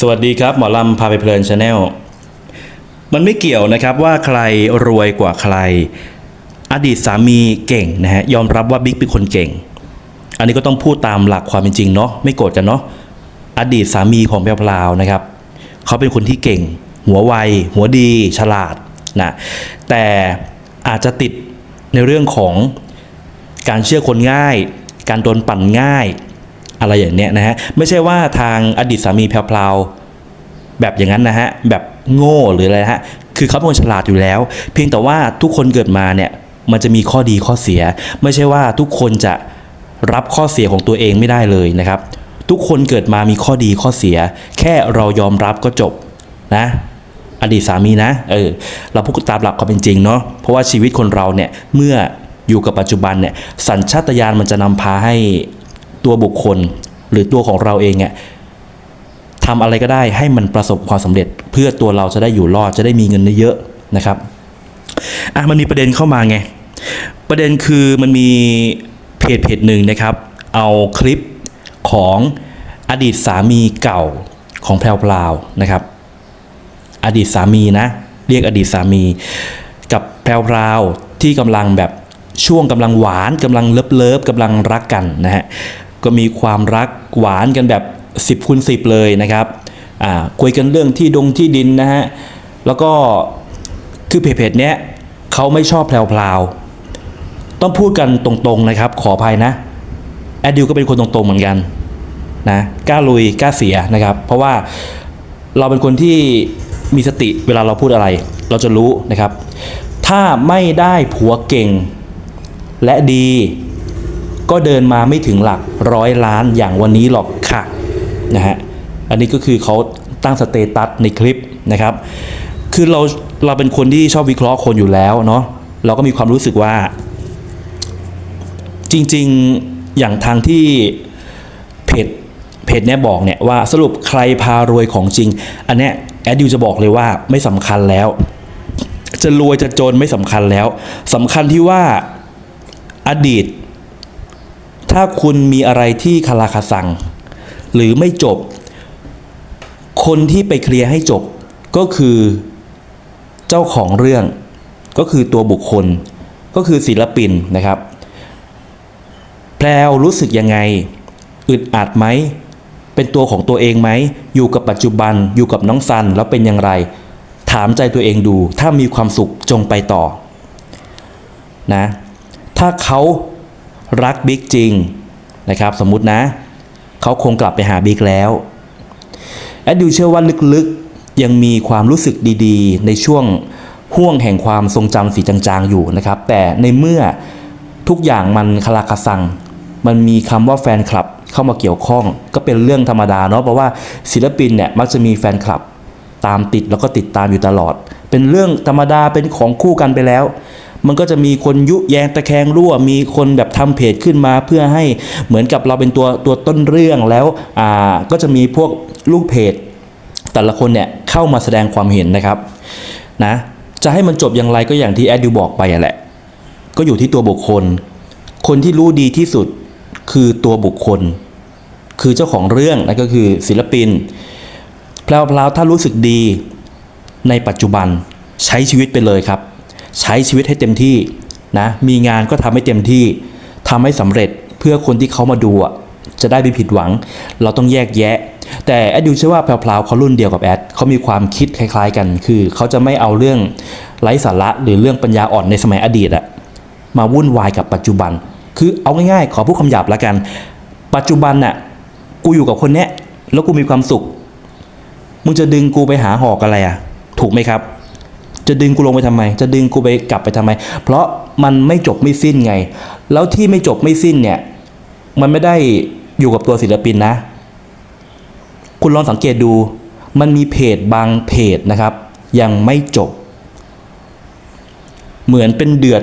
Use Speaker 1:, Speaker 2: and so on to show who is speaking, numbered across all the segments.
Speaker 1: สวัสดีครับหมอลำพาไปเพลินชาแนลมันไม่เกี่ยวนะครับว่าใครรวยกว่าใคร อดีตสามีเก่งนะฮะยอมรับว่าบิ๊กเป็นคนเก่ง อันนี้ก็ต้องพูดตามหลักความเป็นจริงเนาะไม่โกรธกันเนาะอดีตสามีของแพรวพราวนะครับเขาเป็นคนที่เก่ง หัวไวหัวดี ฉลาดนะแต่อาจจะติดในเรื่องของการเชื่อคนง่าย การโดนปั่นง่าย อะไรอย่างเนี้ยนะฮะไม่ใช่ว่าทางอดีตสามีแพรวๆแบบอย่างนั้นนะฮะแบบโง่หรืออะไรฮะคือเขาเป็นคนฉลาดอยู่แล้ว เพียงแต่ว่าทุกคนเกิดมาเนี่ยมันจะมีข้อดีข้อเสีย ไม่ใช่ว่าทุกคนจะรับข้อเสียของตัวเองไม่ได้เลยนะครับ ทุกคนเกิดมามีข้อดีข้อเสีย แค่เรายอมรับก็จบนะอดีตสามีนะเออเราพูดตามหลักความเป็นจริงเนาะเพราะว่าชีวิตคนเราเนี่ยเมื่ออยู่กับปัจจุบันเนี่ยสัญชาตญาณมันจะนำพาให้ ตัวบุคคลหรือตัวของเราเองเนี่ยทำอะไรก็ได้ให้มันประสบความสำเร็จ เพื่อตัวเราจะได้อยู่รอดจะได้มีเงินเยอะๆนะครับอะมันมีประเด็นเข้ามาไง ประเด็นคือมันมีเพจเพจหนึ่งนะครับ เอาคลิปของอดีตสามีเก่าของแพรวพราวนะครับ อดีตสามีนะ เรียกอดีตสามี กับแพรวพราวที่กำลังแบบช่วงกำลังหวานกำลังเลิฟเลิฟกำลังรักกันนะฮะ ก็มีความรักหวานกันแบบ 10คูณ10 เลยนะครับคุยกันเรื่องที่ดงที่ดินนะฮะ แล้วก็คือเพจๆเนี้ยเขาไม่ชอบแพรวพราวต้องพูดกันตรงๆนะครับ ขออภัยนะ แอดดิวก็เป็นคนตรงๆเหมือนกันนะกล้าลุยกล้าเสียนะครับ เพราะว่าเราเป็นคนที่มีสติเวลาเราพูดอะไร เราจะรู้นะครับ ถ้าไม่ได้ผัวเก่งและดี ก็เดินมาไม่ถึงหลักร้อยล้านอย่างวันนี้หรอกค่ะนะฮะอันนี้ก็คือเขาตั้งสเตตัสในคลิปนะครับ คือเราเราเป็นคนที่ชอบวิเคราะห์คนอยู่แล้วเนาะเราก็มีความรู้สึกว่า จริงๆอย่างทางที่เพจเพจเนี้ยบอกเนี่ยว่าสรุปใครพารวยของจริง อันเนี้ยแอดดิวจะบอกเลยว่าไม่สำคัญแล้ว จะรวยจะจนไม่สำคัญแล้วสำคัญที่ว่าอดีต ถ้าคุณมีอะไรที่คาราคาซัง หรือไม่จบ คนที่ไปเคลียร์ให้จบก็คือเจ้าของเรื่อง ก็คือตัวบุคคล ก็คือศิลปินนะครับ แพรวรู้สึกยังไง อึดอัดไหม เป็นตัวของตัวเองไหม อยู่กับปัจจุบัน อยู่กับน้องซันแล้วเป็นอย่างไร ถามใจตัวเองดู ถ้ามีความสุขจงไปต่อนะ ถ้าเขา รักบิ๊กจริงนะครับสมมุตินะ เขาคงกลับไปหาบิ๊กแล้วแอดดิวเชื่อว่าลึกๆยังมีความรู้สึกดีๆ ในช่วงห่วงแห่งความทรงจำสีจางๆอยู่นะครับ แต่ในเมื่อทุกอย่างมันคลาคาซัง มันมีคำว่าแฟนคลับเข้ามาเกี่ยวข้อง ก็เป็นเรื่องธรรมดาเนาะเพราะว่าศิลปินเนี่ยมักจะมีแฟนคลับตามติดแล้วก็ติดตามอยู่ตลอด เป็นเรื่องธรรมดาเป็นของคู่กันไปแล้ว มันก็จะมีคนยุแยงตะแคงรั่ว มีคนแบบทำเพจขึ้นมาเพื่อให้เหมือนกับเราเป็นตัวตัวต้นเรื่องแล้วอ่าก็จะมีพวกลูกเพจ แต่ละคนเนี่ยเข้ามาแสดงความเห็นนะครับนะจะให้มันจบอย่างไรก็อย่างที่แอดดิวบอกไปแหละ ก็อยู่ที่ตัวบุคคล คนที่รู้ดีที่สุดคือตัวบุคคล คือเจ้าของเรื่องนั่นก็คือศิลปินแพลวพลาวถ้ารู้สึกดีในปัจจุบันใช้ชีวิตไปเลยครับ ใช้ชีวิตให้เต็มที่นะมีงานก็ทำให้เต็มที่ทำให้สำเร็จเพื่อคนที่เขามาดูอะจะได้ไม่ผิดหวัง เราต้องแยกแยะ แต่แอดดิวเชื่อว่าแพลวๆเขารุ่นเดียวกับแอดเขามีความคิดคล้าย ๆ กัน คือเขาจะไม่เอาเรื่องไร้สาระหรือเรื่องปัญญาอ่อนในสมัยอดีตอะมาวุ่นวายกับปัจจุบัน คือเอาง่ายๆ ขอพูดคำหยาบละกัน ปัจจุบันน่ะกูอยู่กับคนเนี้ยแล้วกูมีความสุข มึงจะดึงกูไปหาหอกอะไรอะถูกไหมครับ จะดึงกูลงไปทำไม จะดึงกูไปกลับไปทำไม เพราะมันไม่จบไม่สิ้นไง แล้วที่ไม่จบไม่สิ้นเนี่ย มันไม่ได้อยู่กับตัวศิลปินนะ คุณลองสังเกตดู มันมีเพจบางเพจนะครับ ยังไม่จบ เหมือนเป็นเดือด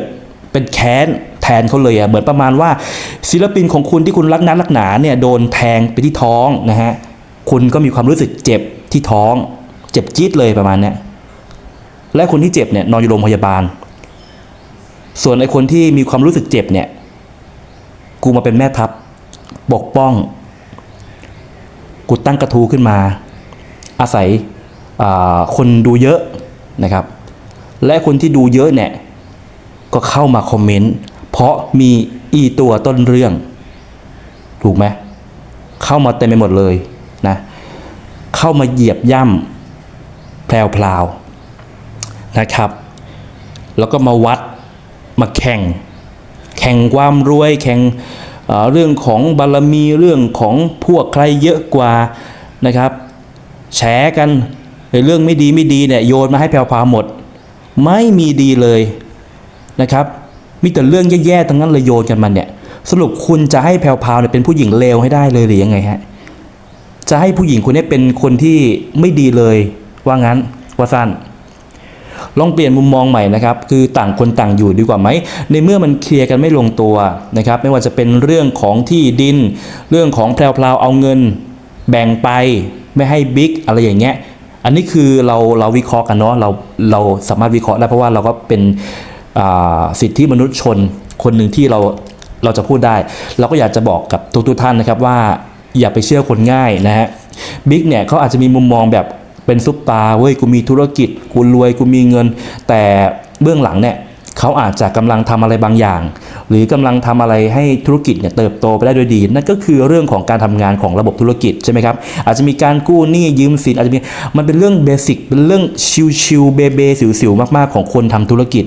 Speaker 1: เป็นแค้นแทนเขาเลยอะเหมือนประมาณว่า ศิลปินของคุณที่คุณรักนักรักหนาเนี่ยโดนแทงไปที่ท้องนะฮะคุณก็มีความรู้สึกเจ็บที่ท้อง เจ็บจี๊ดเลยประมาณเนี้ย และคนที่เจ็บเนี่ยนอนอยู่โรงพยาบาล ส่วนไอ้คนที่มีความรู้สึกเจ็บเนี่ย กูมาเป็นแม่ทัพปกป้อง กูตั้งกระทู้ขึ้นมา อาศัยคนดูเยอะนะครับ และคนที่ดูเยอะเนี่ย ก็เข้ามาคอมเมนต์เพราะมีอีตัวต้นเรื่อง ถูกไหมเข้ามาเต็มไปหมดเลยนะ เข้ามาเหยียบย่ำแพรวๆ นะครับ แล้วก็มาวัดมาแข่ง แข่งความรวยแข่งเเรื่องของบารมีเรื่องของพวกใครเยอะกว่านะครับแฉกันในเรื่องไม่ดีไม่ดีเนี่ยโยนมาให้แพรวพาหมด ไม่มีดีเลยนะครับ มีแต่เรื่องแย่ๆทั้งนั้นเลยโยนกันมันเนี่ยสรุปคุณจะให้แพรวพาวเนี่ยเป็นผู้หญิงเลวให้ได้เลยหรือยังไงฮะจะให้ผู้หญิงคนนี้เป็นคนที่ไม่ดีเลยว่างั้นว่าสั้น ลองเปลี่ยนมุมมองใหม่นะครับ คือต่างคนต่างอยู่ดีกว่าไหม ในเมื่อมันเคลียร์กันไม่ลงตัวนะครับ ไม่ว่าจะเป็นเรื่องของที่ดิน เรื่องของแพรวๆเอาเงิน แบ่งไปไม่ให้บิ๊กอะไรอย่างเงี้ย อันนี้คือเราเราวิเคราะห์กันเนาะ เราเราสามารถวิเคราะห์ได้เพราะว่าเราก็เป็นสิทธิมนุษยชนคนหนึ่งที่เราเราจะพูดได้ เราก็อยากจะบอกกับทุกๆท่านนะครับว่าอย่าไปเชื่อคนง่ายนะฮะบิ๊กเนี่ยเขาอาจจะมีมุมมองแบบ เป็นซุปตาเว้ยกูมีธุรกิจกูรวยกูมีเงิน แต่เบื้องหลังเนี่ยเขาอาจจะกำลังทำอะไรบางอย่าง หรือกำลังทำอะไรให้ธุรกิจเนี่ยเติบโตไปได้ด้วยดี นั่นก็คือเรื่องของการทำงานของระบบธุรกิจใช่ไหมครับ อาจจะมีการกู้หนี้ยืมสินอาจจะมีมันเป็นเรื่องเบสิกเป็นเรื่องชิวๆเบเบสิวๆมากๆของคนทำธุรกิจ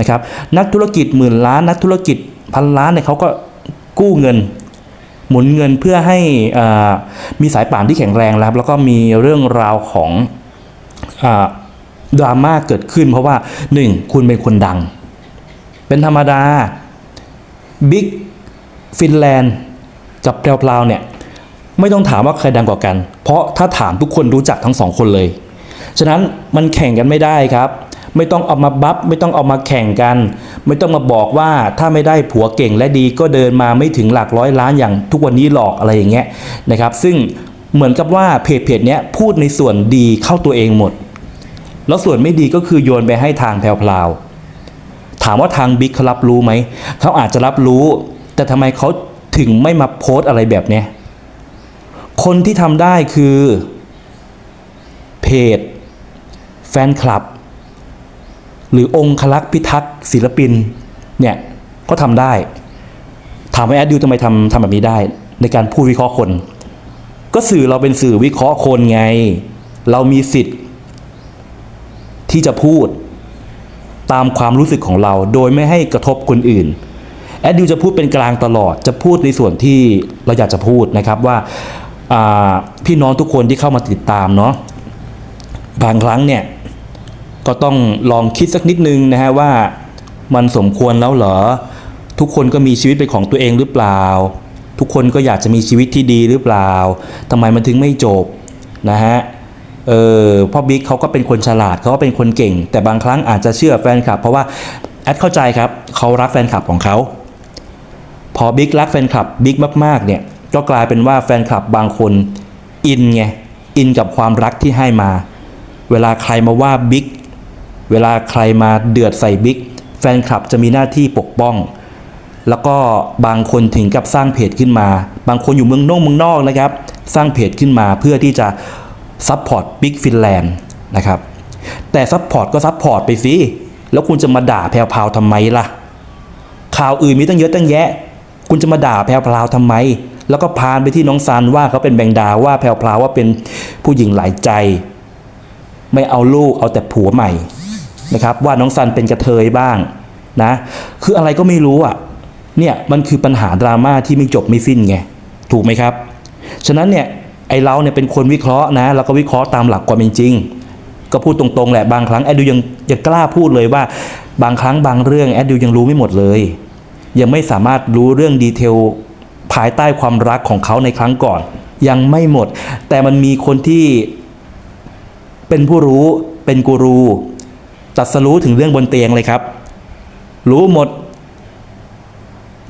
Speaker 1: นะครับนักธุรกิจหมื่นล้านนักธุรกิจพันล้านเนี่ยเขาก็กู้เงิน หมุนเงินเพื่อให้มีสายป่านที่แข็งแรงแล้วครับแล้วก็มีเรื่องราวของอดราม่าเกิดขึ้น เพราะว่าหนึ่งคุณเป็นคนดัง เป็นธรรมดาบิ๊กฟินแลนด์กับแพรวพราเนี่ยไม่ต้องถามว่าใครดังกว่ากัน เพราะถ้าถามทุกคนรู้จักทั้งสองคนเลย ฉะนั้นมันแข่งกันไม่ได้ครับ ไม่ต้องเอามาบัฟไม่ต้องเอามาแข่งกัน ไม่ต้องมาบอกว่าถ้าไม่ได้ผัวเก่งและดีก็เดินมาไม่ถึงหลักร้อยล้านอย่างทุกวันนี้หรอกอะไรอย่างเงี้ยนะครับ ซึ่งเหมือนกับว่าเพจเพจเนี้ยพูดในส่วนดีเข้าตัวเองหมด แล้วส่วนไม่ดีก็คือโยนไปให้ทางแพรวพราวถามว่าทางบิ๊กเขารับรู้ไหมเขาอาจจะรับรู้ แต่ทำไมเขาถึงไม่มาโพสต์อะไรแบบเนี้ยคนที่ทำได้คือเพจแฟนคลับ หรือองคลักษ์พิทักษ์ศิลปินเนี่ยก็ทำได้ ถามว่าแอดดิวทำไมทำทำแบบนี้ได้ ในการพูดวิเคราะห์คน ก็สื่อเราเป็นสื่อวิเคราะห์คนไง เรามีสิทธิ์ ที่จะพูดตามความรู้สึกของเรา โดยไม่ให้กระทบคนอื่นแอดดิวจะพูดเป็นกลางตลอด จะพูดในส่วนที่เราอยากจะพูดนะครับว่าอ่าพี่น้องทุกคนที่เข้ามาติดตามเนาะบางครั้งเนี่ย ก็ต้องลองคิดสักนิดนึงนะฮะว่ามันสมควรแล้วเหรอ ทุกคนก็มีชีวิตเป็นของตัวเองหรือเปล่า ทุกคนก็อยากจะมีชีวิตที่ดีหรือเปล่าทำไมมันถึงไม่จบนะฮะเออพ่อบิ๊กเขาก็เป็นคนฉลาดเขาก็เป็นคนเก่ง แต่บางครั้งอาจจะเชื่อแฟนคลับ เพราะว่าแอดเข้าใจครับเขารักแฟนคลับของเขาพอบิ๊กรักแฟนคลับบิ๊กมากๆเนี่ยก็กลายเป็นว่าแฟนคลับบางคนอินไงอินกับความรักที่ให้มา เวลาใครมาว่าบิ๊ก เวลาใครมาเดือดใส่บิ๊กแฟนคลับจะมีหน้าที่ปกป้อง แล้วก็บางคนถึงกับสร้างเพจขึ้นมา บางคนอยู่เมืองนอกเมืองนอกนะครับ สร้างเพจขึ้นมาเพื่อที่จะซัพพอร์ตบิ๊กฟินแลนด์นะครับ แต่ซัพพอร์ตก็ซัพพอร์ตไปสิแล้วคุณจะมาด่าแพรวพาวทำไมล่ะ ข่าวอื่นมีตั้งเยอะตั้งแยะ คุณจะมาด่าแพรวพาวทำไม แล้วก็พานไปที่น้องซันว่าเขาเป็นแบงดาว่าแพรวพาวว่าเป็นผู้หญิงหลายใจ ไม่เอาลูกเอาแต่ผัวใหม่ นะครับว่าน้องซันเป็นกระเทยบ้างนะคืออะไรก็ไม่รู้อะเนี่ยมันคือปัญหาดราม่าที่ไม่จบไม่สิ้นไงถูกไหมครับ ฉะนั้นเนี่ยไอเราเนี่ยเป็นคนวิเคราะห์นะแล้วก็วิเคราะห์ตามหลักความเป็นจริง ก็พูดตรงๆแหละบางครั้งแอดดิวยังยังกล้าพูดเลยว่าบางครั้งบางเรื่องแอดดิวยังรู้ไม่หมดเลย ยังไม่สามารถรู้เรื่องดีเทลภายใต้ความรักของเขาในครั้งก่อน ยังไม่หมด แต่มันมีคนที่เป็นผู้รู้เป็นกูรู ตัดสรู้ถึงเรื่องบนเตียงเลยครับ รู้หมด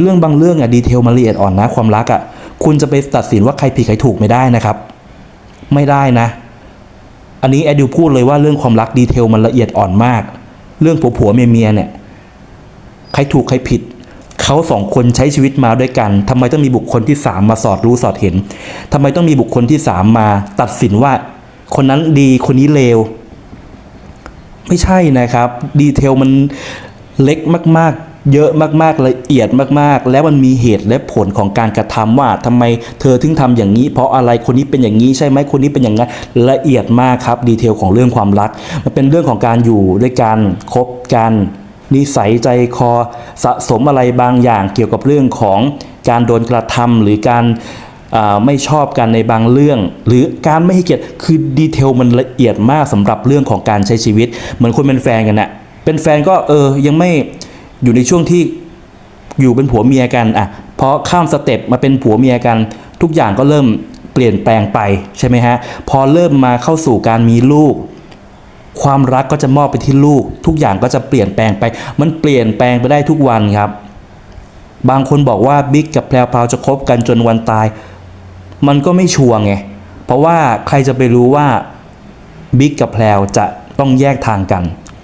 Speaker 1: เรื่องบางเรื่องอะดีเทลมันละเอียดอ่อนนะความรักอะคุณจะไปตัดสินว่าใครผิดใครถูกไม่ได้นะครับ ไม่ได้นะ อันนี้แอดดิวพูดเลยว่าเรื่องความรักดีเทลมันละเอียดอ่อนมาก เรื่องผัวผัวเมียเมียเนี่ยใครถูกใครผิดเขาสองคนใช้ชีวิตมาด้วยกันทำไมต้องมีบุคคลที่สามมาสอดรู้สอดเห็นทำไมต้องมีบุคคลที่สามมาตัดสินว่า คนนั้นดีคนนี้เลว ไม่ใช่นะครับ ดีเทลมันเล็กมากๆ เยอะมากๆละเอียดมากๆ แล้วมันมีเหตุและผลของการกระทำว่าทำไมเธอถึงทำอย่างนี้ เพราะอะไรคนนี้เป็นอย่างนี้ใช่ไหมคนนี้เป็นอย่างนั้นละเอียดมากครับดีเทลของเรื่องความรัก มันเป็นเรื่องของการอยู่ด้วยกันคบกันนิสัยใจคอสะสมอะไรบางอย่างเกี่ยวกับเรื่องของการโดนกระทำหรือการ ไม่ชอบกันในบางเรื่อง หรือการไม่ให้เกียรติคือดีเทลมันละเอียดมากสำหรับเรื่องของการใช้ชีวิต เหมือนคนเป็นแฟนกันนะเป็นแฟนก็เออยังไม่อยู่ในช่วงที่อยู่เป็นผัวเมียกันอะพอข้ามสเต็ปมาเป็นผัวเมียกัน ทุกอย่างก็เริ่มเปลี่ยนแปลงไปใช่ไหมฮะพอเริ่มมาเข้าสู่การมีลูก ความรักก็จะมอบไปที่ลูก ทุกอย่างก็จะเปลี่ยนแปลงไป มันเปลี่ยนแปลงไปได้ทุกวันครับ บางคนบอกว่าบิ๊กกับแพรวพาวจะคบกันจนวันตาย มันก็ไม่ชัวร์ไง เพราะว่าใครจะไปรู้ว่าบิ๊กกับแพรวจะต้องแยกทางกัน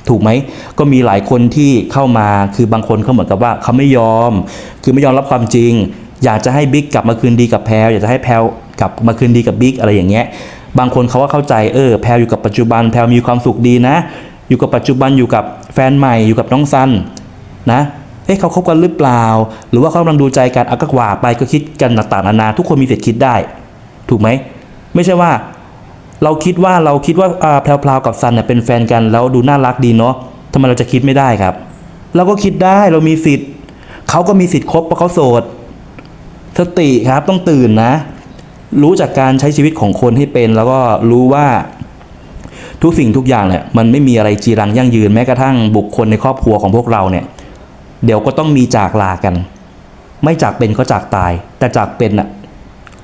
Speaker 1: ถูกไหม ก็มีหลายคนที่เข้ามาคือบางคนเขาเหมือนกับว่าเขาไม่ยอม คือไม่ยอมรับความจริง อยากจะให้บิ๊กกลับมาคืนดีกับแพรวอยากจะให้แพรวกลับมาคืนดีกับบิ๊กอะไรอย่างเงี้ย บางคนเขาก็เข้าใจเออแพรวอยู่กับปัจจุบันแพรวมีความสุขดีนะ อยู่กับปัจจุบันอยู่กับแฟนใหม่อยู่กับน้องซันนะ เอ๊ะเขาคบกันหรือเปล่า หรือว่าเขากำลังดูใจกันอะก็ว่าไปก็คิดกันต่างๆนานาทุกคนมีสิทธิ์คิดได้ ถูกไหมไม่ใช่ว่า เราคิดว่าเราคิดว่าแพรวๆกับซันเนี่ยเป็นแฟนกันแล้วดูน่ารักดีเนาะทำไมเราจะคิดไม่ได้ครับเราก็คิดได้เรามีสิทธิ์เขาก็มีสิทธิ์คบเพราะเขาโสดสติครับต้องตื่นนะ รู้จากการใช้ชีวิตของคนให้เป็น แล้วก็รู้ว่าทุกสิ่งทุกอย่างเนี่ยมันไม่มีอะไรจีรังยั่งยืนแม้กระทั่งบุคคลในครอบครัวของพวกเราเนี่ย เดี๋ยวก็ต้องมีจากลากัน ไม่จากเป็นก็จากตาย แต่จากเป็นน่ะ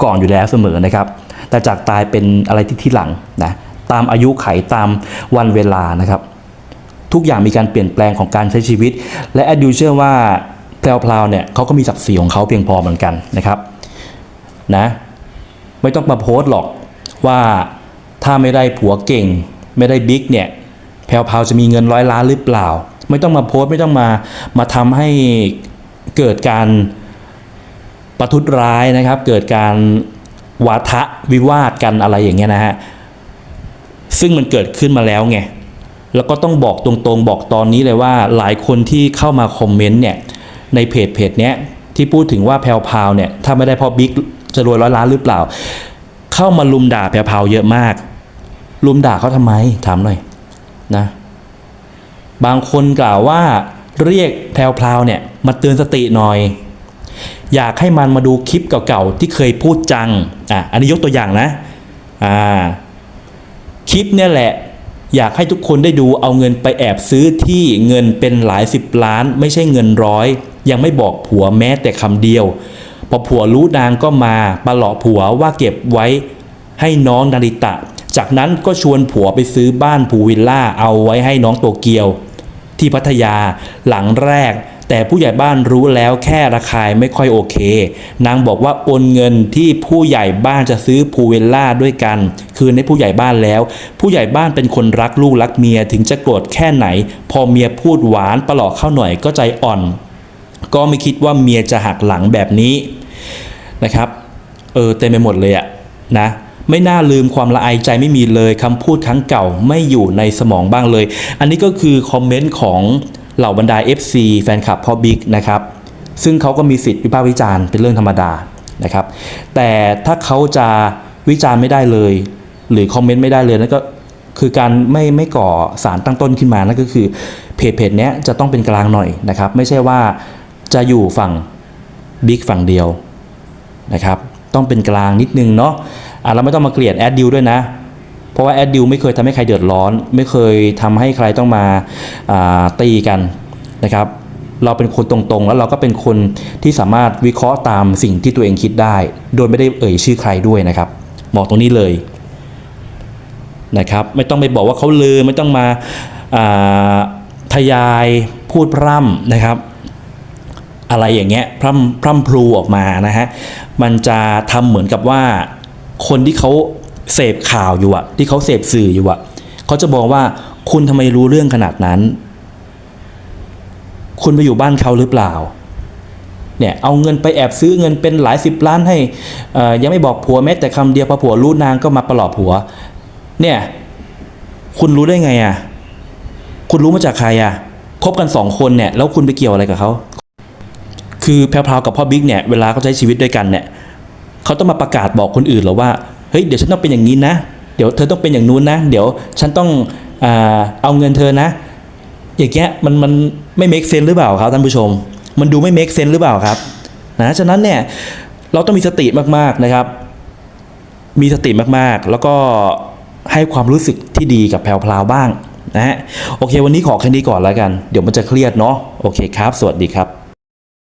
Speaker 1: ก่อนอยู่แล้วเสมอนะครับ แต่จากตายเป็นอะไรที่ที่หลังนะตามอายุไขตามวันเวลานะครับ ทุกอย่างมีการเปลี่ยนแปลงของการใช้ชีวิต และแอดดิวเชื่อว่าแพรวๆเนี่ยเขาก็มีศักดิ์ศรีของเขาเพียงพอเหมือนกันนะครับนะไม่ต้องมาโพสต์หรอกว่าถ้าไม่ได้ผัวเก่ง ไม่ได้บิ๊กเนี่ยแพรวๆจะมีเงินร้อยล้านหรือเปล่า ไม่ต้องมาโพสต์ไม่ต้องมามาทำให้เกิดการประทุษร้ายนะครับ เกิดการวาทะวิวาทกันอะไรอย่างเงี้ยนะฮะซึ่งมันเกิดขึ้นมาแล้วไงแล้วก็ต้องบอกตรงๆบอกตอนนี้เลยว่าหลายคนที่เข้ามาคอมเมนต์เนี่ยในเพจเพจเนี้ยที่พูดถึงว่าแพลวพาวเนี่ยถ้าไม่ได้เพอบิ๊กจะรวยร้อยล้านหรือเปล่า เข้ามาลุมด่าแพลวพาวเยอะมาก ลุมด่าเขาทำไมถามหน่อยนะ บางคนกล่าวว่าเรียกแพลวพราวเนี่ยมาเตือนสติหน่อย อยากให้มันมาดูคลิปเก่าๆที่เคยพูดจังอะอันนี้ยกตัวอย่างนะอ่าคลิปเนี่ยแหละอยากให้ทุกคนได้ดูเอาเงินไปแอบซื้อที่เงินเป็นหลายสิบล้าน ไม่ใช่เงินร้อย ยังไม่บอกผัวแม้แต่คำเดียวพอผัวรู้นางก็มาปะหลอกผัวว่าเก็บไว้ให้น้องนาริตะ จากนั้นก็ชวนผัวไปซื้อบ้านพูวิลล่าเอาไว้ให้น้องโตเกียว ที่พัทยาหลังแรก แต่ผู้ใหญ่บ้านรู้แล้วแค่ราคาไม่ค่อยโอเค นางบอกว่าโอนเงินที่ผู้ใหญ่บ้านจะซื้อพูเวลล่าด้วยกัน คืนให้ผู้ใหญ่บ้านแล้ว ผู้ใหญ่บ้านเป็นคนรักลูกรักเมียถึงจะโกรธแค่ไหน พอเมียพูดหวานประหลอกเข้าหน่อยก็ใจอ่อน ก็ไม่คิดว่าเมียจะหักหลังแบบนี้นะครับ เออเต็มไปหมดเลยอะนะ ไม่น่าลืมความละอายใจไม่มีเลยคำพูดครั้งเก่าไม่อยู่ในสมองบ้างเลย อันนี้ก็คือคอมเมนต์ของเหล่าบรรดา FC แฟนคลับพ่อบิ๊กนะครับ ซึ่งเขาก็มีสิทธิ์วิพากษ์วิจารณ์เป็นเรื่องธรรมดานะครับ แต่ถ้าเขาจะวิจารณ์ไม่ได้เลย หรือคอมเมนต์ไม่ได้เลยนั่นก็คือการไม่ไม่ก่อสารตั้งต้นขึ้นมานั่นก็คือเพจเพจเนี้ยจะต้องเป็นกลางหน่อยนะครับ ไม่ใช่ว่าจะอยู่ฝั่งบิ๊กฝั่งเดียวนะครับ ต้องเป็นกลางนิดนึงเนาะ อะเราไม่ต้องมาเกลียดแอดดิวด้วยนะ เพราะว่าแอดดิวไม่เคยทำให้ใครเดือดร้อน ไม่เคยทำให้ใครต้องมาาตีกันนะครับ เราเป็นคนตรงๆ แล้วเราก็เป็นคนที่สามารถวิเคราะห์ตามสิ่งที่ตัวเองคิดได้ โดยไม่ได้เอ่ยชื่อใครด้วยนะครับบอกตรงนี้เลยนะครับไม่ต้องไปบอกว่าเขาลือไม่ต้องมาาทยายพูดพร่ำนะครับ อะไรอย่างเงี้ยพร่ำพร่ำพลูออกมานะฮะมันจะทำเหมือนกับว่า คนที่เขาเสพข่าวอยู่อะที่เขาเสพสื่ออยู่อะเขาจะบอกว่าคุณทำไมรู้เรื่องขนาดนั้น คุณไปอยู่บ้านเขาหรือเปล่า เนี่ยเอาเงินไปแอบซื้อเงินเป็นหลายสิบล้านให้อ่อยังไม่บอกผัวแม้แต่คำเดียวพอผัวรู้นางก็มาประหลอกผัว เนี่ย คุณรู้ได้ไงอะคุณรู้มาจากใครอะคบกันสองคนเนี่ยแล้วคุณไปเกี่ยวอะไรกับเขาคือแพรวๆกับพ่อบิ๊กเนี่ยเวลาเขาใช้ชีวิตด้วยกันเนี่ย เขาต้องมาประกาศบอกคนอื่นหรอว่าเฮ้ยเดี๋ยวฉันต้องเป็นอย่างนี้นะ เดี๋ยวเธอต้องเป็นอย่างนู้นนะ เดี๋ยวฉันต้องเอาเงินเธอนะ อย่างเงี้ยมันมันไม่ make sense หรือเปล่าครับท่านผู้ชม มันดูไม่ make sense หรือเปล่าครับนะฉะนั้นเนี่ยเราต้องมีสติมากๆนะครับ มีสติมากๆ แล้วก็ให้ความรู้สึกที่ดีกับแพรวพราวบ้างนะฮะโอเค วันนี้ขอแค่นี้ก่อนแล้วกัน เดี๋ยวมันจะเครียดเนาะโอเคครับ สวัสดีครับ